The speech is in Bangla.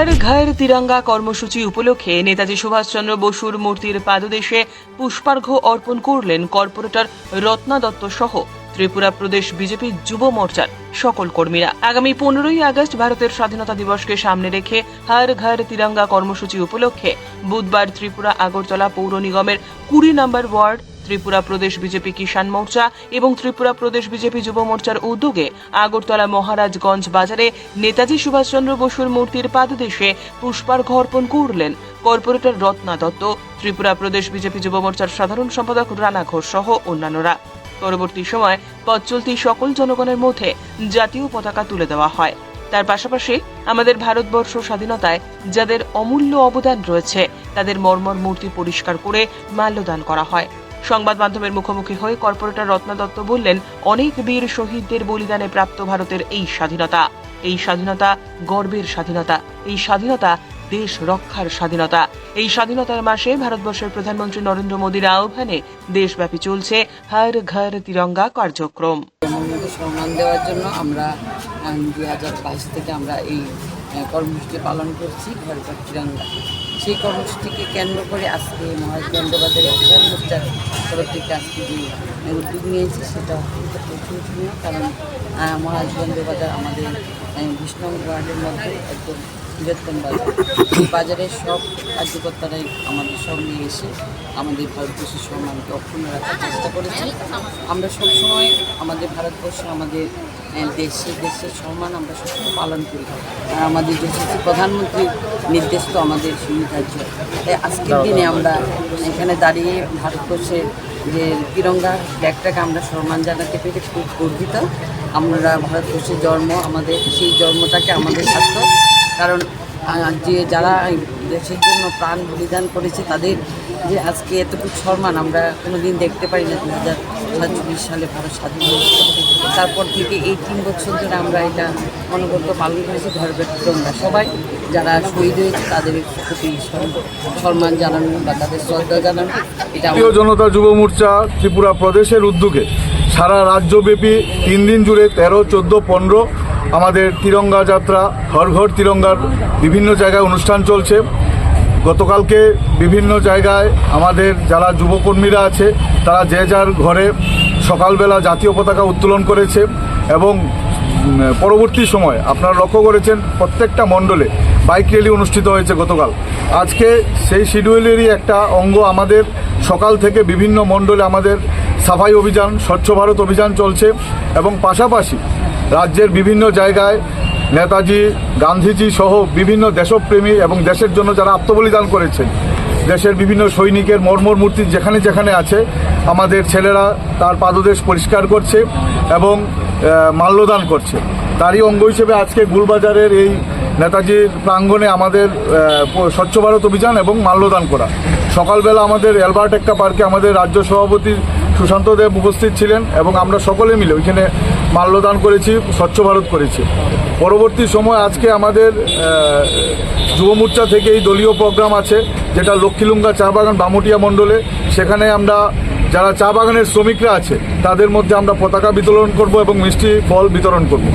হর ঘর তিরঙ্গা কর্মসূচি উপলক্ষে নেতাজি সুভাষচন্দ্র বসুর মূর্তির পাদদেশে পুষ্পার্ঘ্য অর্পণ করলেন কর্পোরেটর রত্না দত্ত সহ ত্রিপুরা প্রদেশ বিজেপি যুব মোর্চার সকল কর্মীরা। আগামী পনেরোই আগস্ট ভারতের স্বাধীনতা দিবসকে সামনে রেখে হর, ঘর তিরঙ্গা কর্মসূচি উপলক্ষে বুধবার ত্রিপুরা আগরতলা পৌর নিগমের কুড়ি নম্বর ওয়ার্ড ত্রিপুরা প্রদেশ বিজেপি কিষাণ মোর্চা এবং ত্রিপুরা প্রদেশ বিজেপি যুব মোর্চার উদ্যোগে আগরতলা মহারাজগঞ্জ বাজারে নেতাজি সুভাষচন্দ্র বসুর মূর্তির পাদদেশে পুষ্পার্ঘ্য অর্পণ করলেন কর্পোরেটর রত্না দত্ত, ত্রিপুরা প্রদেশ বিজেপি যুব মোর্চার সাধারণ সম্পাদক রানা ঘোষ সহ অন্যান্যরা। পরবর্তী সময় পথ চলতি সকল জনগণের মধ্যে জাতীয় পতাকা তুলে দেওয়া হয়। তার পাশাপাশি আমাদের ভারতবর্ষ স্বাধীনতায় যাদের অমূল্য অবদান রয়েছে, তাদের মর্মর মূর্তি পরিষ্কার করে মাল্যদান করা হয়। সংবাদ মাধ্যমের মুখোমুখি হয়ে কর্পোরেটর রত্না দত্ত বললেন, অনেক বীর শহীদদের বলিদানে প্রাপ্ত ভারতের এই স্বাধীনতা এই স্বাধীনতা গর্বের স্বাধীনতা, এই স্বাধীনতা দেশ রক্ষার স্বাধীনতা। এই স্বাধীনতার মাসে ভারতবর্ষের প্রধানমন্ত্রী নরেন্দ্র মোদীর আহ্বানে দেশব্যাপী চলছে হর ঘর তিরঙ্গা কার্যক্রম। সম্মান দেওয়ার জন্য আমরা দুই হাজার বাইশ থেকে আমরা এই কর্মসূচি পালন করছি, ঘর ঘর তিরঙ্গা। সেই কর্মসূচিকে কেন্দ্র করে আজকে মহাজ বন্দ্যোপাধ্যায়ের মোর্চার তরফ থেকে আজকে যে উদ্যোগ নিয়েছি সেটা অত্যন্ত প্রশংসনীয়। কারণ মহাজ বন্দ্যোপাধ্যায় আমাদের বিষ্ণু ওয়ার্ডের মধ্যে একদম বৃহত্তম বাজার। এই বাজারের সব কার্যকর্তারাই আমাদের সঙ্গে এসে আমাদের ভারতবর্ষের সম্মানকে অক্ষুণ্ণ রাখার চেষ্টা করেছে আমরা সবসময় আমাদের ভারতবর্ষে আমাদের দেশে দেশের সম্মান আমরা সবসময় পালন করি। আর আমাদের যশস্বী প্রধানমন্ত্রীর নির্দেশ তো আমাদের সুবিধার্য তাই আজকের দিনে আমরা এখানে দাঁড়িয়ে ভারতবর্ষের যে তিরঙ্গা ফ্ল্যাগটাকে আমরা সম্মান জানাতে পেরে খুব গর্বিত। আমরা ভারতবর্ষের জন্ম আমাদের সেই জন্মটাকে আমাদের সার্থক কারণ যে যারা দেশের জন্য প্রাণ বলিদান করেছে তাদের যে আজকে এতটুকু সম্মান আমরা কোনোদিন দেখতে পারি না দু হাজার সাতচল্লিশ সালে ভারত স্বাধীন হয়েছে তারপর থেকে এই তিন বছর ধরে আমরা এটা অনবরত পালন করেছি ধর্মের তিরঙ্গা সবাই যারা শহীদ হয়েছে তাদের প্রতি সম্মান জানানো বা তাদের শ্রদ্ধা জানানো এটা আমরা জনতা যুব মোর্চা ত্রিপুরা প্রদেশের উদ্যোগে সারা রাজ্যব্যাপী তিন দিন জুড়ে তেরো চোদ্দ পনেরো আমাদের তিরঙ্গা যাত্রা ঘর ঘর তিরঙ্গার বিভিন্ন জায়গায় অনুষ্ঠান চলছে। গতকালকে বিভিন্ন জায়গায় আমাদের যারা যুবকর্মীরা আছে, তারা যে যার ঘরে সকালবেলা জাতীয় পতাকা উত্তোলন করেছে এবং পরবর্তী সময় আপনারা লক্ষ্য করেছেন প্রত্যেকটা মণ্ডলে বাইক র্যালি অনুষ্ঠিত হয়েছে গতকাল। আজকে সেই শিডিউলেরই একটা অঙ্গ আমাদের সকাল থেকে বিভিন্ন মণ্ডলে আমাদের সাফাই অভিযান, স্বচ্ছ ভারত অভিযান চলছে এবং পাশাপাশি রাজ্যের বিভিন্ন জায়গায় নেতাজি, গান্ধীজি সহ বিভিন্ন দেশপ্রেমী এবং দেশের জন্য যারা আত্মবলিদান করেছেন, দেশের বিভিন্ন সৈনিকের মর্মর মূর্তি যেখানে যেখানে আছে, আমাদের ছেলেরা তার পাদদেশ পরিষ্কার করছে এবং মাল্যদান করছে। তারই অঙ্গ হিসেবে আজকে গুলবাজারের এই নেতাজির প্রাঙ্গণে আমাদের স্বচ্ছ ভারত অভিযান এবং মাল্যদান করা। সকালবেলা আমাদের অ্যালবার্ট এক্কা পার্কে আমাদের রাজ্য সভাপতি সুশান্ত দেব উপস্থিত ছিলেন এবং আমরা সকলে মিলে ওইখানে মাল্যদান করেছি, স্বচ্ছ ভারত করেছি। পরবর্তী সময় আজকে আমাদের যুব মোর্চা থেকে এই দলীয় প্রোগ্রাম আছে, যেটা লক্ষ্মীলুঙ্গা চা বাগান বামুটিয়া মণ্ডলে। সেখানে আমরা, যারা চা বাগানের শ্রমিকরা আছে, তাদের মধ্যে আমরা পতাকা বিতরণ করব এবং মিষ্টি ফল বিতরণ করব।